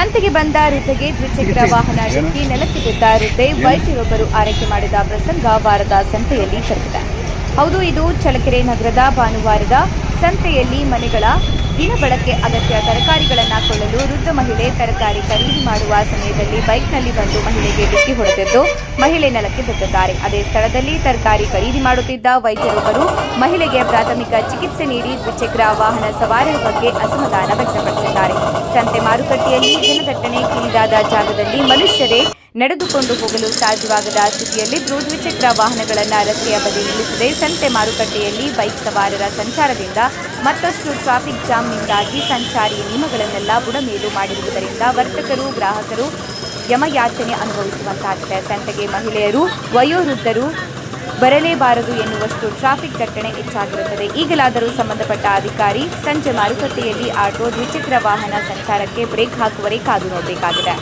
ಸಂತೆಗೆ ಬಂದ ವೃದ್ಧೆಗೆ ದ್ವಿಚಕ್ರ ವಾಹನ ಡಿಕ್ಕಿ ನೆಲಕ್ಕೆ ಬಿದ್ದ ವೃದ್ಧೆ ವೈದ್ಯರೊಬ್ಬರು ಆರೈಕೆ ಮಾಡಿದ ಪ್ರಸಂಗ ವಾರದ ಸಂತೆಯಲ್ಲಿ ಜರುಗಿದೆ. ಹೌದು ಇದು ಚಳಕೆರೆ ನಗರದ ಭಾನುವಾರದ ಸಂತೆಯಲ್ಲಿ ಮನೆಗಳ ದಿನಬಳಕೆ ಅಗತ್ಯ ತರಕಾರಿಗಳನ್ನು ಕೊಳ್ಳಲು ವೃದ್ಧ ಮಹಿಳೆ ತರಕಾರಿ ಖರೀದಿ ಮಾಡುವ ಸಮಯದಲ್ಲಿ ಬೈಕ್ನಲ್ಲಿ ಬಂದು ಮಹಿಳೆಗೆ ಡಿಕ್ಕಿ ಹೊಡೆದಿದ್ದು ಮಹಿಳೆ ನೆಲಕ್ಕೆ ಬಿದ್ದಿದ್ದಾರೆ. ಅದೇ ಸ್ಥಳದಲ್ಲಿ ತರಕಾರಿ ಖರೀದಿ ಮಾಡುತ್ತಿದ್ದ ವೈದ್ಯರೊಬ್ಬರು ಮಹಿಳೆಗೆ ಪ್ರಾಥಮಿಕ ಚಿಕಿತ್ಸೆ ನೀಡಿ ದ್ವಿಚಕ್ರ ವಾಹನ ಸವಾರರ ಬಗ್ಗೆ ಅಸಮಾಧಾನ ವ್ಯಕ್ತಪಡಿಸಿದ್ದಾರೆ. ಸಂತೆ ಮಾರುಕಟ್ಟೆಯಲ್ಲಿ ಜನದಟ್ಟಣೆ ಕಿರಿದಾದ ಜಾಗದಲ್ಲಿ ಮನುಷ್ಯರೇ ನಡೆದುಕೊಂಡು ಹೋಗಲು ಸಾಧ್ಯವಾಗದ ಸ್ಥಿತಿಯಲ್ಲಿದ್ದು ದ್ವಿಚಕ್ರ ವಾಹನಗಳನ್ನು ರಸ್ತೆಯ ಬದಿ ನಿಲ್ಲಿಸದೆ ಸಂತೆ ಮಾರುಕಟ್ಟೆಯಲ್ಲಿ ಬೈಕ್ ಸವಾರರ ಸಂಚಾರದಿಂದ ಮತ್ತಷ್ಟು ಟ್ರಾಫಿಕ್ ಜಾಮ್ನಿಂದಾಗಿ ಸಂಚಾರಿ ನಿಯಮಗಳನ್ನೆಲ್ಲ ಬುಡಮೇಲು ಮಾಡಿರುವುದರಿಂದ ವರ್ತಕರು, ಗ್ರಾಹಕರು ಯಮಯಾಚನೆ ಅನುಭವಿಸುವಂತಾಗಿದೆ. ಸಂತೆಗೆ ಮಹಿಳೆಯರು, ವಯೋವೃದ್ಧರು ಬರಲೇಬಾರದು ಎನ್ನುವಷ್ಟು ಟ್ರಾಫಿಕ್ ದಟ್ಟಣೆ ಹೆಚ್ಚಾಗಿರುತ್ತದೆ. ಈಗಲಾದರೂ ಸಂಬಂಧಪಟ್ಟ ಅಧಿಕಾರಿ ಸಂಜೆ ಮಾರುಕಟ್ಟೆಯಲ್ಲಿ ಆಟೋ ದ್ವಿಚಕ್ರ ವಾಹನ ಸಂಚಾರಕ್ಕೆ ಬ್ರೇಕ್ ಹಾಕುವರೆ ಕಾದು ನೋಡಬೇಕಾಗಿದೆ.